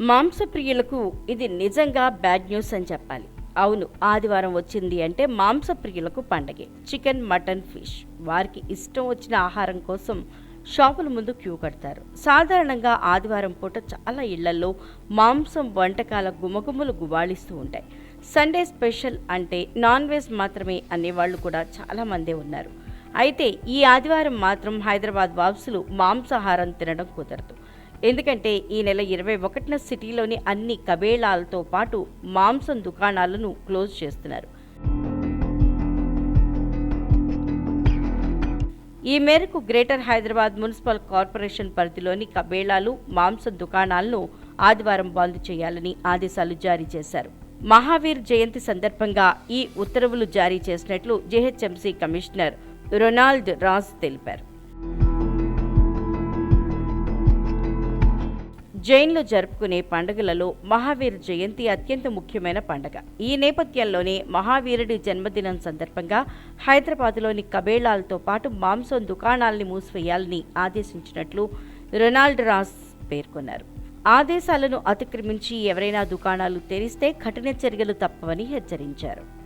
మాంసప్రియులకు ఇది నిజంగా bad news అని చెప్పాలి. అవును ఆదివారం వచ్చింది అంటే మాంసప్రియులకు పండగే. Chicken mutton fish. వారికి ఇష్టం వచ్చిన ఆహారం కోసం షాపుల ముందు క్యూ కడతారు. సాధారణంగా ఆదివారం పూట చాలా ఇళ్ళలో మాంసం వంటకాల గుమగుమలు గుబాళిస్తూ ఉంటాయి. సండే స్పెషల్ అంటే నాన్ వెజ్ మాత్రమే అనేవాళ్ళు కూడా చాలా మందే ఉన్నారు. అయితే ఈ ఆదివారం మాత్రం హైదరాబాద్ వాసులు మాంసాహారం తినడం కుదరదు. ఎందుకంటే ఈ నెల ఇరవై ఒకటిన సిటీలోని అన్ని కబేళాలతో పాటు మాంసం దుకాణాలను క్లోజ్ చేస్తున్నారు. ఈ మేరకు గ్రేటర్ హైదరాబాద్ మున్సిపల్ కార్పొరేషన్ పరిధిలోని కబేళాలు మాంసం దుకాణాలను ఆదివారం బంద్ చేయాలని ఆదేశాలు జారీ చేశారు. మహావీర్ జయంతి సందర్భంగా ఈ ఉత్తర్వులు జారీ చేసినట్లు జీహెచ్ఎంసీ కమిషనర్ రొనాల్డ్ రాజ్ తెలిపారు. జైన్లు జరుపుకునే పండుగలలో మహావీర్ జయంతి అత్యంత ముఖ్యమైన పండుగ. ఈ నేపథ్యంలోనే మహావీరుడి జన్మదినం సందర్భంగా హైదరాబాద్లోని కబేళాలతో పాటు మాంసం దుకాణాల్ని మూసివేయాలని ఆదేశించినట్లు రొనాల్డ్ రాస్ పేర్కొన్నారు. ఆదేశాలను అతిక్రమించి ఎవరైనా దుకాణాలు తెరిస్తే కఠిన చర్యలు తప్పవని హెచ్చరించారు.